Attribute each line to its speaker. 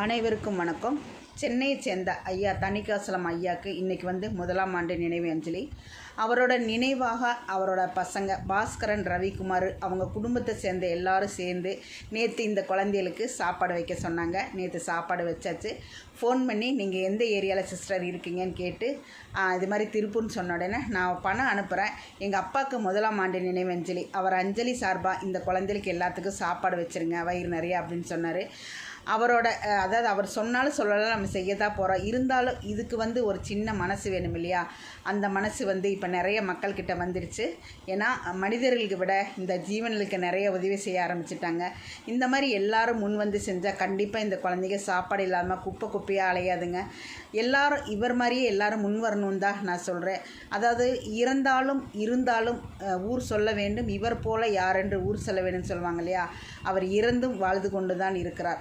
Speaker 1: அனைவருக்கும் வணக்கம். சென்னையை சேர்ந்த ஐயா தணிகாசலம் ஐயாவுக்கு இன்றைக்கி வந்து முதலாம் ஆண்டு நினைவு அஞ்சலி. அவரோட நினைவாக அவரோட பசங்க பாஸ்கரன் ரவிக்குமார் அவங்க குடும்பத்தை சேர்ந்த எல்லாரும் சேர்ந்து நேற்று இந்த குழந்தைகளுக்கு சாப்பாடு வைக்க சொன்னாங்க. நேற்று சாப்பாடு வச்சாச்சு. ஃபோன் பண்ணி நீங்கள் எந்த ஏரியாவில் சிஸ்டர் இருக்கீங்கன்னு கேட்டு இது மாதிரி திருப்பூர்னு சொன்ன உடனே நான் பணம் அனுப்புகிறேன் எங்கள் அப்பாவுக்கு முதலாம் ஆண்டு நினைவு அஞ்சலி. அவர் அஞ்சலி சார்பாக இந்த குழந்தைகளுக்கு எல்லாத்துக்கும் சாப்பாடு வச்சுருங்க வயிறு நிறையா அப்படின்னு சொன்னார். அவரோட அதாவது அவர் சொன்னாலும் சொல்லலாம் நம்ம செய்ய தான் போகிறோம் இருந்தாலும் இதுக்கு வந்து ஒரு சின்ன மனசு வேணும் இல்லையா? அந்த மனசு வந்து இப்போ நிறைய மக்கள்கிட்ட வந்துடுச்சு ஏன்னா மனிதர்களுக்கு விட இந்த ஜீவன்களுக்கு நிறைய உதவி செய்ய ஆரம்பிச்சிட்டாங்க. இந்த மாதிரி எல்லாரும் முன் வந்து செஞ்சால் கண்டிப்பாக இந்த குழந்தைங்க சாப்பாடு இல்லாமல் குப்பை குப்பையாக அலையாதுங்க. எல்லாரும் இவர் மாதிரியே எல்லாரும் முன் வரணும் தான் நான் சொல்கிறேன் அதாவது இறந்தாலும் இருந்தாலும் ஊர் சொல்ல வேண்டும். இவர் போல யாரென்று ஊர் சொல்ல வேணும்னு சொல்லுவாங்க இல்லையா? அவர் இறந்தும் வாழ்ந்து கொண்டு தான் இருக்கிறார்.